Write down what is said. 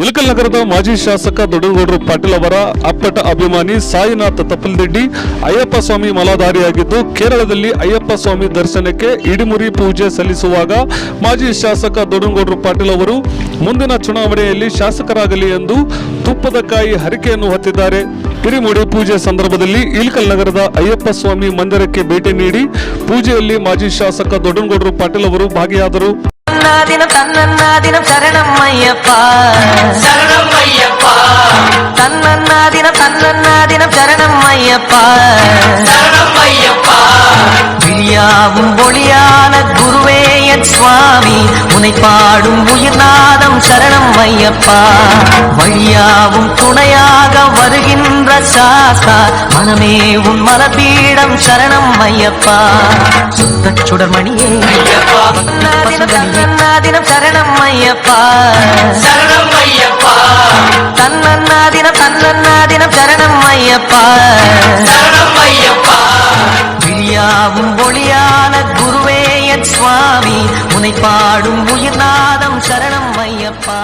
ಇಳಕಲ್ ನಗರದ ಮಾಜಿ ಶಾಸಕ ದೊಡ್ಡಗೌಡರು ಪಾಟೀಲ್ ಅವರ ಅಪ್ಪಟ ಅಭಿಮಾನಿ ಸಾಯಿನಾಥ ತಪ್ಪಲ್ದೆಡ್ಡಿ ಅಯ್ಯಪ್ಪ ಸ್ವಾಮಿ ಮಲಾಧಾರಿಯಾಗಿದ್ದು ಕೇರಳದಲ್ಲಿ ಅಯ್ಯಪ್ಪ ಸ್ವಾಮಿ ದರ್ಶನಕ್ಕೆ ಇಡಿಮುರಿ ಪೂಜೆ ಸಲ್ಲಿಸುವಾಗ ಮಾಜಿ ಶಾಸಕ ದೊಡ್ಡಗೌಡರು ಪಾಟೀಲ್ ಅವರು ಮುಂದಿನ ಚುನಾವಣೆಯಲ್ಲಿ ಶಾಸಕರಾಗಲಿ ಎಂದು ತುಪ್ಪದ ಕಾಯಿ ಹರಿಕೆಯನ್ನು ಹೊತ್ತಿದ್ದಾರೆ. ಕಿರಿಮುಡಿ ಪೂಜೆ ಸಂದರ್ಭದಲ್ಲಿ ಇಲ್ಕಲ್ ನಗರದ ಅಯ್ಯಪ್ಪ ಸ್ವಾಮಿ ಮಂದಿರಕ್ಕೆ ಭೇಟಿ ನೀಡಿ ಪೂಜೆಯಲ್ಲಿ ಮಾಜಿ ಶಾಸಕ ದೊಡ್ಡಗೌಡರು ಪಾಟೀಲ್ ಅವರು ಭಾಗಿಯಾದರು. தன்னாதினம் தன்னன்னாதினம் சரணம் ஐயப்பா. சரணம் ஐயப்பா. தன்னன்னாதினம் தன்னன்னாதினம் சரணம் ஐயப்பா. சரணம் ஐயப்பா. விழியாவும் ஒளியான குருவே என் சுவாமி. உனை பாடும் உயிர்நாதம் சரணம் ஐயப்பா. வழியாவும் துணையாக வருகின்ற சாஸ்தா மனமே உன் மலபீடம் சரணம் ஐயப்பா. சுத்த சுடர்மணியே. தன்னன்னாதினம் சரணம் ஐயப்பா சரணம் ஐயப்பா தன்னன்னாதினம் தன்னன்னாதினம் சரணம் ஐயப்பா சரணம் ஐயப்பா விழியாவும் ஒளியான குருவே என் சுவாமி உனை பாடும் உயிர்நாதம் சரணம் ஐயப்பா